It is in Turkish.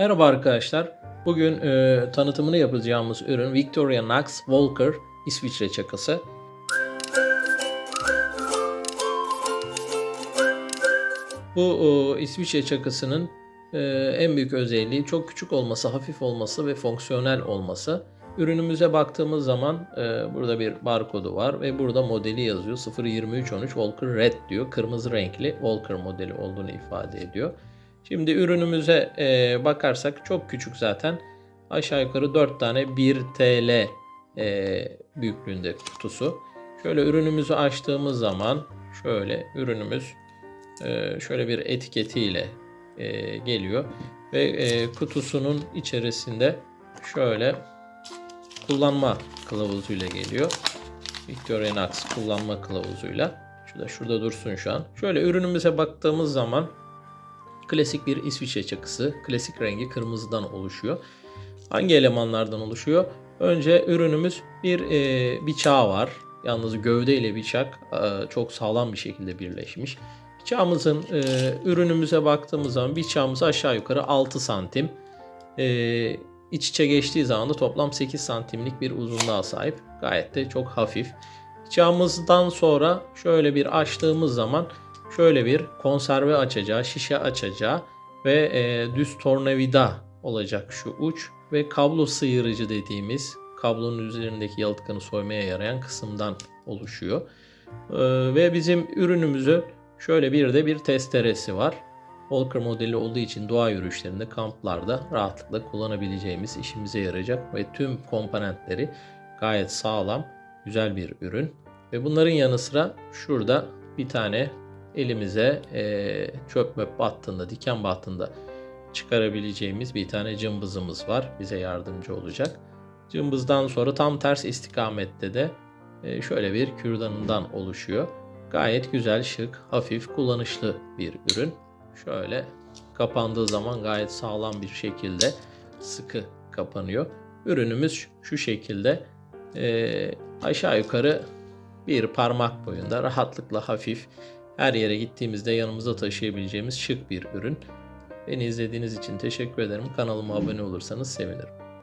Merhaba arkadaşlar. Bugün e, tanıtımını yapacağımız ürün Victorinox Walker İsviçre çakısı. Bu o, İsviçre çakısının e, en büyük özelliği çok küçük olması, hafif olması ve fonksiyonel olması. Ürünümüze baktığımız zaman e, burada bir barkodu var ve burada modeli yazıyor. 02313 Walker Red diyor. Kırmızı renkli Walker modeli olduğunu ifade ediyor. Şimdi ürünümüze e, bakarsak çok küçük zaten. Aşağı yukarı 4 tane 1 TL e, büyüklüğünde kutusu. Şöyle ürünümüzü açtığımız zaman şöyle ürünümüz e, şöyle bir etiketiyle e, geliyor ve e, kutusunun içerisinde şöyle kullanma kılavuzuyla geliyor. Victorinox kullanma kılavuzuyla. Şurada şurada dursun şu an. Şöyle ürünümüze baktığımız zaman klasik bir İsviçre çakısı. Klasik rengi kırmızıdan oluşuyor. Hangi elemanlardan oluşuyor? Önce ürünümüz bir e, bıçağı var. Yalnız gövde ile bıçak e, çok sağlam bir şekilde birleşmiş. Bıçağımızın e, ürünümüze baktığımız zaman bıçağımız aşağı yukarı 6 santim. E, iç içe geçtiği zaman da toplam 8 santimlik bir uzunluğa sahip. Gayet de çok hafif. Bıçağımızdan sonra şöyle bir açtığımız zaman şöyle bir konserve açacağı, şişe açacağı ve e, düz tornavida olacak şu uç ve kablo sıyırıcı dediğimiz kablonun üzerindeki yalıtkanı soymaya yarayan kısımdan oluşuyor. E, ve bizim ürünümüzü şöyle bir de bir testeresi var. Walker modeli olduğu için doğa yürüyüşlerinde, kamplarda rahatlıkla kullanabileceğimiz, işimize yarayacak ve tüm komponentleri gayet sağlam, güzel bir ürün. Ve bunların yanı sıra şurada bir tane elimize e, çöp möp battığında, diken battığında çıkarabileceğimiz bir tane cımbızımız var. Bize yardımcı olacak. Cımbızdan sonra tam ters istikamette de e, şöyle bir kürdanından oluşuyor. Gayet güzel, şık, hafif, kullanışlı bir ürün. Şöyle kapandığı zaman gayet sağlam bir şekilde sıkı kapanıyor. Ürünümüz şu şekilde e, aşağı yukarı bir parmak boyunda rahatlıkla hafif her yere gittiğimizde yanımızda taşıyabileceğimiz şık bir ürün. Beni izlediğiniz için teşekkür ederim. Kanalıma abone olursanız sevinirim.